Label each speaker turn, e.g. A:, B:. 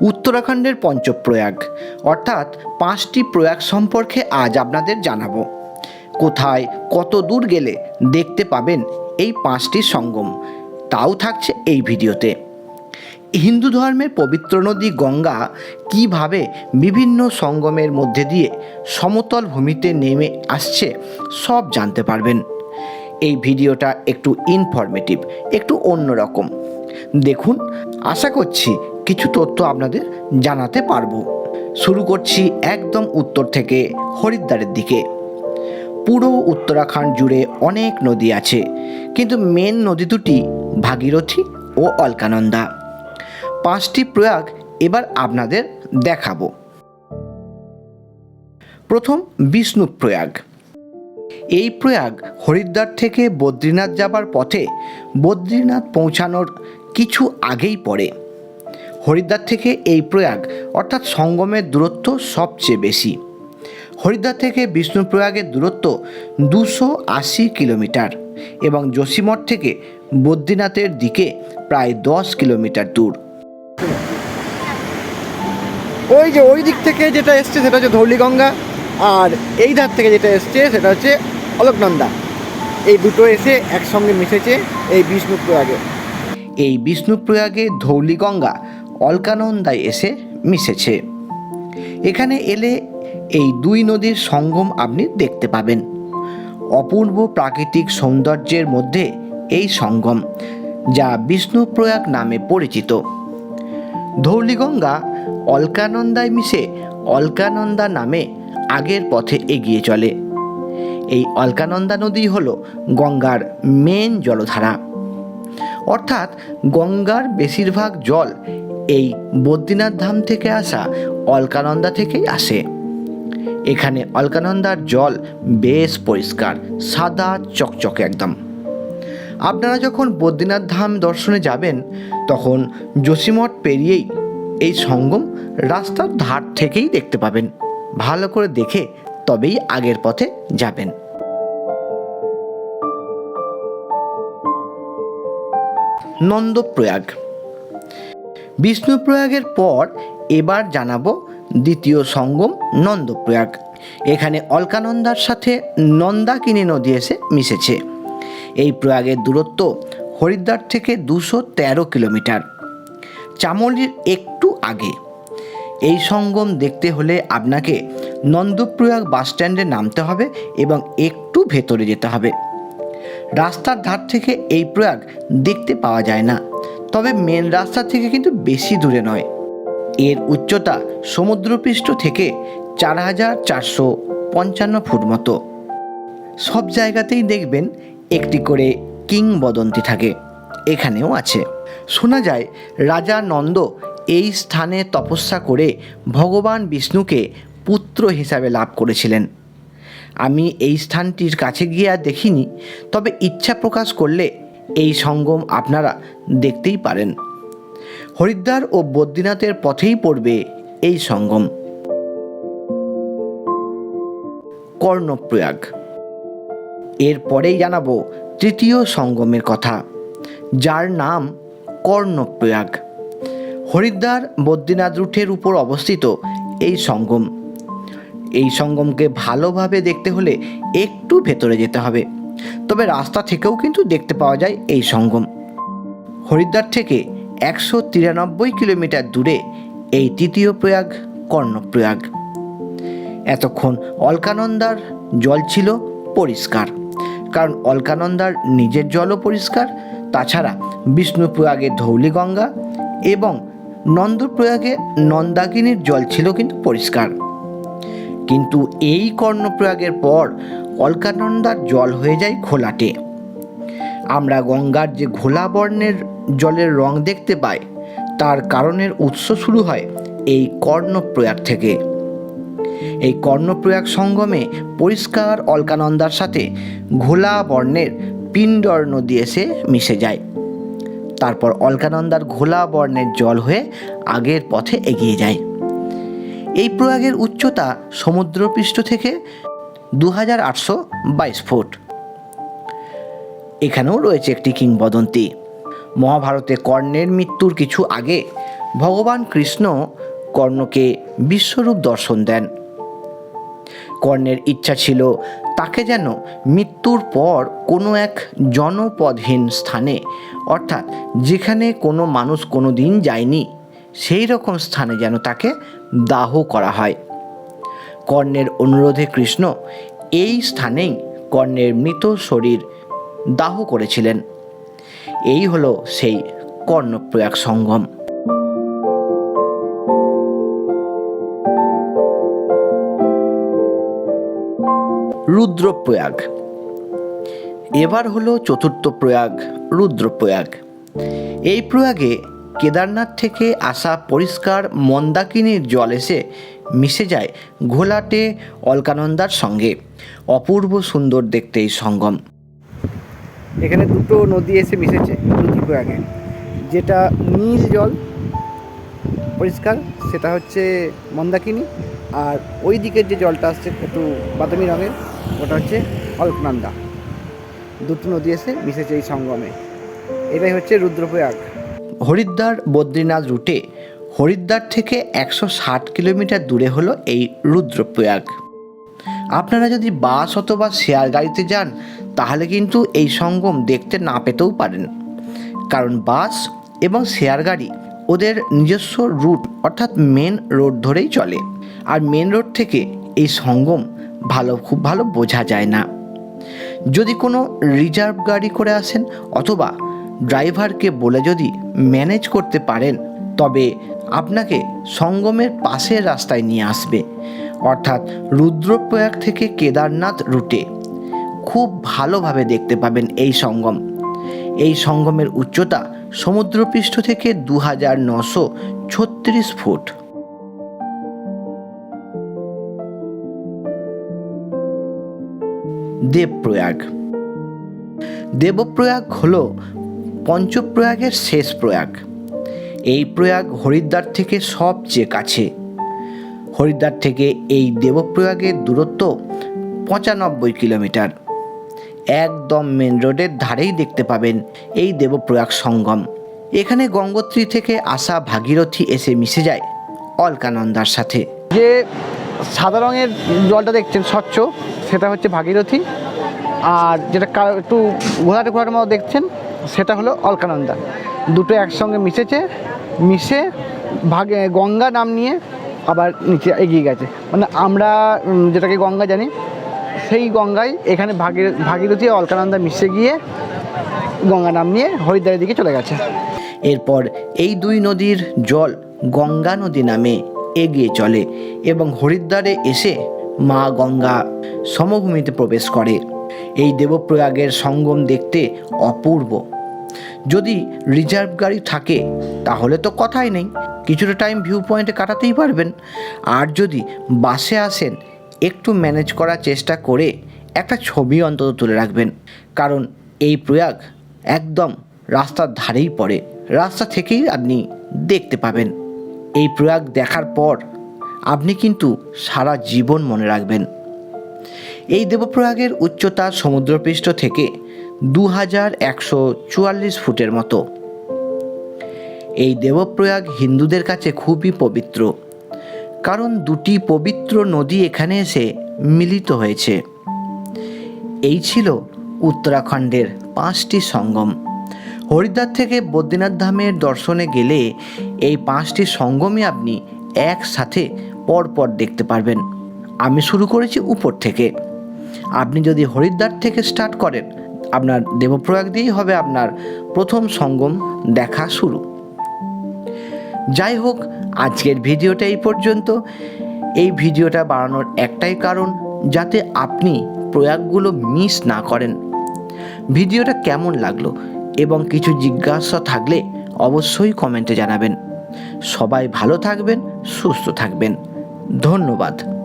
A: উত্তরাখণ্ডের পঞ্চপ্রয়াগ। অর্থাৎ পাঁচটি প্রয়াগ সম্পর্কে আজ আপনাদের জানাব। কোথায় কত দূর গেলে দেখতে পাবেন এই পাঁচটি সঙ্গম। তাও থাকছে এই ভিডিওতে। হিন্দু ধর্মের পবিত্র নদী গঙ্গা কীভাবে বিভিন্ন সঙ্গমের মধ্যে দিয়ে সমতল ভূমিতে নেমে আসছে সব জানতে পারবেন। এই ভিডিওটা একটু ইনফরমেটিভ একটু অন্যরকম। দেখুন, আশা করছি কিছু তথ্য আপনাদের জানাতে পারব। শুরু করছি একদম উত্তর থেকে হরিদ্বারের দিকে। পুরো উত্তরাখণ্ড জুড়ে অনেক নদী আছে, কিন্তু মেন নদী দুটি ভাগীরথী ও অলকানন্দা। পাঁচটি প্রয়াগ এবার আপনাদের দেখাবো। প্রথম বিষ্ণু প্রয়াগ। এই প্রয়াগ হরিদ্বার থেকে বদ্রীনাথ যাবার পথে বদ্রীনাথ পৌঁছানোর কিছু আগেই পড়ে। হরিদ্বার থেকে এই প্রয়াগ অর্থাৎ সঙ্গমের দূরত্ব সবচেয়ে বেশি। হরিদ্বার থেকে বিষ্ণুপ্রয়াগের দূরত্ব দুশো আশি কিলোমিটার এবং যোশীমঠ থেকে বদ্রীনাথের দিকে প্রায় দশ কিলোমিটার দূর।
B: ওই যে ওই দিক থেকে যেটা এসছে সেটা হচ্ছে ধৌলিগঙ্গা আর এই ধার থেকে যেটা এসছে সেটা হচ্ছে অলোকনন্দা। এই দুটো এসে একসঙ্গে মিশেছে এই বিষ্ণুপ্রয়াগে
A: এই বিষ্ণুপ্রয়াগে ধৌলিগঙ্গা অলকানন্দায় এসে মিশেছে। এখানে এলে এই দুই নদীর সঙ্গম আপনি দেখতে পাবেন। অপূর্ব প্রাকৃতিক সৌন্দর্যের মধ্যে এই সঙ্গম, যা বিষ্ণুপ্রয়াগ নামে পরিচিত। ধৌলিগঙ্গা অলকানন্দায় মিশে অলকানন্দা নামে আগের পথে এগিয়ে চলে। এই অলকানন্দা নদী হল গঙ্গার মেন জলধারা। অর্থাৎ গঙ্গার বেশিরভাগ জল এই বদ্রীনাথ ধাম থেকে আসা অলকানন্দা থেকেই আসে। এখানে অলকানন্দার জল বেশ পরিষ্কার, সাদা, চকচকে একদম। আপনারা যখন বদ্রীনাথ ধাম দর্শনে যাবেন, তখন যোশীমঠ পেরিয়েই এই সঙ্গম রাস্তার ধার থেকেই দেখতে পাবেন। ভালো করে দেখে তবেই আগের পথে যাবেন। নন্দপ্রয়াগ বিষ্ণুপ্রয়াগের পর এবার জানাব দ্বিতীয় সঙ্গম নন্দপ্রয়াগ। এখানে অলকানন্দার সাথে নন্দাকিনী নদী এসে মিশেছে। এই প্রয়াগের দূরত্ব হরিদ্বার থেকে দুশো তেরো কিলোমিটার। চামলির একটু আগে। এই সঙ্গম দেখতে হলে আপনাকে নন্দপ্রয়াগ বাসস্ট্যান্ডে নামতে হবে এবং একটু ভেতরে যেতে হবে। রাস্তার ধার থেকে এই প্রয়াগ দেখতে পাওয়া যায় না। তবে মেন রাস্তা থেকে কিন্তু বেশি দূরে নয়। এর উচ্চতা সমুদ্রপৃষ্ঠ থেকে চার হাজার চারশো পঞ্চান্ন ফুট মতো। সব জায়গাতেই দেখবেন একটি করে কিংবদন্তি থাকে। এখানেও আছে। শোনা যায়, রাজা নন্দ এই স্থানে তপস্যা করে ভগবান বিষ্ণুকে পুত্র হিসাবে লাভ করেছিলেন। আমি এই স্থানটির কাছে গিয়ে আর দেখিনি, তবে ইচ্ছা প্রকাশ করলে এই সঙ্গম আপনারা দেখতেই পারেন। হরিদ্বার ও বদ্রীনাথের পথেই পড়বে এই সঙ্গম। কর্ণপ্রয়াগ। এরপরেই জানাব তৃতীয় সঙ্গমের কথা, যার নাম কর্ণপ্রয়াগ। হরিদ্বার বদ্রীনাথ রুটের উপর অবস্থিত এই সঙ্গম। এই সঙ্গমকে ভালোভাবে দেখতে হলে একটু ভেতরে যেতে হবে। তবে রাস্তা থেকেও কিন্তু দেখতে পাওয়া যায় এই সঙ্গম। হরিদ্বার থেকে একশো তিরানব্বই কিলোমিটার দূরে এই তৃতীয় প্রয়াগ, কর্ণপ্রয়াগ। এতক্ষণ অলকানন্দার জল ছিল পরিষ্কার। কারণ অলকানন্দার নিজের জলও পরিষ্কার, তাছাড়া বিষ্ণুপ্রয়াগের ধৌলিগঙ্গা এবং নন্দপ্রয়াগে নন্দাকিনীর জল ছিল কিন্তু পরিষ্কার। কিন্তু এই কর্ণপ্রয়াগের পর অলকানন্দার জল হয়ে যায় ঘোলাটে আমরা গঙ্গার যে ঘোলা বর্ণের জলের রং দেখতে পাই, তার কারণের উৎস শুরু হয় এই কর্ণপ্রয়াগ থেকে। এই কর্ণপ্রয়াগ সঙ্গমে পরিষ্কার অলকানন্দার সাথে ঘোলা বর্ণের পিণ্ডর নদী এসে মিশে যায়। তারপর অলকানন্দার ঘোলা বর্ণের জল হয়ে আগের পথে এগিয়ে যায়। এই প্রয়াগের উচ্চতা সমুদ্রপৃষ্ঠ থেকে দু হাজার আটশো বাইশ ফুট। এখানেও রয়েছে একটি কিংবদন্তি। মহাভারতে কর্ণের মৃত্যুর কিছু আগে ভগবান কৃষ্ণ কর্ণকে বিশ্বরূপ দর্শন দেন। কর্ণের ইচ্ছা ছিল তাকে যেন মৃত্যুর পর কোনো এক জনপদহীন স্থানে, অর্থাৎ যেখানে কোনো মানুষ কোনো দিন যায়নি, সেই রকম স্থানে যেন তাকে দাহ করা হয়। কর্ণের অনুরোধে কৃষ্ণ এই স্থানেই কর্ণের মৃত শরীর দাহ করেছিলেন। এই হলো সেই কর্ণপ্রয়াগ সঙ্গম। রুদ্রপ্রয়াগ। এবার হলো চতুর্থ প্রয়াগ, রুদ্রপ্রয়াগ। এই প্রয়াগে কেদারনাথ থেকে আসা পরিষ্কার মন্দাকিনীর জল এসে মিশে যায় ঘোলাটে অলকানন্দার সঙ্গে। অপূর্ব সুন্দর দেখতে এই সঙ্গম।
B: এখানে দুটো নদী এসে মিশেছে রুদ্রপ্রয়াগে যেটা নীল জল পরিষ্কার সেটা হচ্ছে মন্দাকিনী আর ওই দিকের যে জলটা আসছে একটু বাদামি রঙের ওটা হচ্ছে অলকনন্দা। দুটো নদী এসে মিশেছে এই সঙ্গমে। এটাই হচ্ছে রুদ্রপ্রয়াগ।
A: হরিদ্বার বদ্রীনাথ রুটে হরিদ্বার থেকে একশো ষাট কিলোমিটার দূরে হলো এই রুদ্রপ্রয়াগ। আপনারা যদি বাস অথবা শেয়ার গাড়িতে যান, তাহলে কিন্তু এই সঙ্গম দেখতে না পেতেও পারেন। কারণ বাস এবং শেয়ার গাড়ি ওদের নিজস্ব রুট, অর্থাৎ মেন রোড ধরেই চলে। আর মেন রোড থেকে এই সঙ্গম ভালো, খুব ভালো বোঝা যায় না। যদি কোনো রিজার্ভ গাড়ি করে আসেন অথবা ড্রাইভারকে বলে যদি ম্যানেজ করতে পারেন তবে আপনাকে সঙ্গমের পাশের রাস্তায় নিয়ে আসবে। অর্থাৎ রুদ্রপ্রয়াগ থেকে কেদারনাথ রুটে। খুব ভালোভাবে দেখতে পাবেন এই সঙ্গম। এই সঙ্গমের উচ্চতা সমুদ্রপৃষ্ঠ থেকে দু হাজার নশো ছত্রিশ ফুট। দেবপ্রয়াগ। দেবপ্রয়াগ হল পঞ্চপ্রয়াগের শেষ প্রয়াগ। এই প্রয়াগ হরিদ্বার থেকে সবচেয়ে কাছে। হরিদ্বার থেকে এই দেবপ্রয়াগের দূরত্ব পঁচানব্বই কিলোমিটার। একদম মেন রোডের ধারেই দেখতে পাবেন এই দেবপ্রয়াগ সঙ্গম। এখানে গঙ্গোত্রী থেকে আসা ভাগীরথী এসে মিশে যায় অলকানন্দার সাথে।
B: যে সাদা রঙের জলটা দেখছেন, স্বচ্ছ, সেটা হচ্ছে ভাগীরথী। আর যেটা একটু ঘোলাটে ঘোলাটের মতো দেখছেন, সেটা হলো অলকানন্দা। দুটো একসঙ্গে মিশেছে মিশে ভাগে গঙ্গা নাম নিয়ে আবার নিচে এগিয়ে গেছে। মানে আমরা যেটাকে গঙ্গা জানি, সেই গঙ্গায় এখানে ভাগীর ভাগীরথী অলকানন্দা মিশে গিয়ে গঙ্গা নাম নিয়ে হরিদ্বারের দিকে চলে গেছে।
A: এরপর এই দুই নদীর জল গঙ্গা নদী নামে এগিয়ে চলে এবং হরিদ্বারে এসে মা গঙ্গা সমভূমিতে প্রবেশ করে। এই দেবপ্রয়াগের সঙ্গম দেখতে অপূর্ব। যদি রিজার্ভ গাড়ি থাকে, তাহলে তো কথাই নেই। কিছুটা টাইম ভিউ পয়েন্টে কাটাতেই পারবেন। আর যদি বাসে আসেন, একটু ম্যানেজ করার চেষ্টা করে একটা ছবি অন্তত তুলে রাখবেন। কারণ এই প্রয়াগ একদম রাস্তার ধারেই পড়ে। রাস্তা থেকেই আপনি দেখতে পাবেন। এই প্রয়াগ দেখার পর আপনি কিন্তু সারা জীবন মনে রাখবেন। এই দেবপ্রয়াগের উচ্চতা সমুদ্রপৃষ্ঠ থেকে দু হাজার একশো চুয়াল্লিশ ফুটের মতো। এই দেবপ্রয়াগ হিন্দুদের কাছে খুবই পবিত্র, কারণ দুটি পবিত্র নদী এখানে এসে মিলিত হয়েছে। এই ছিল উত্তরাখণ্ডের পাঁচটি সঙ্গম। হরিদ্বার থেকে বদ্রীনাথ ধামের দর্শনে গেলে এই পাঁচটি সঙ্গমই আপনি একসাথে পরপর দেখতে পারবেন। আমি শুরু করেছি উপর থেকে। আপনি যদি হরিদ্বার থেকে স্টার্ট করেন আপনার দেবপ্রয়াগ দিয়েই হবে আপনার প্রথম সঙ্গম দেখা শুরু। যাই হোক আজকের ভিডিওটা এই পর্যন্ত। এই ভিডিওটা বানানোর একটাই কারণ, যাতে আপনি প্রয়াগগুলো মিস না করেন। ভিডিওটা কেমন লাগল এবং কিছু জিজ্ঞাসা থাকলে অবশ্যই কমেন্টে জানাবেন। সবাই ভালো থাকবেন, সুস্থ থাকবেন। ধন্যবাদ।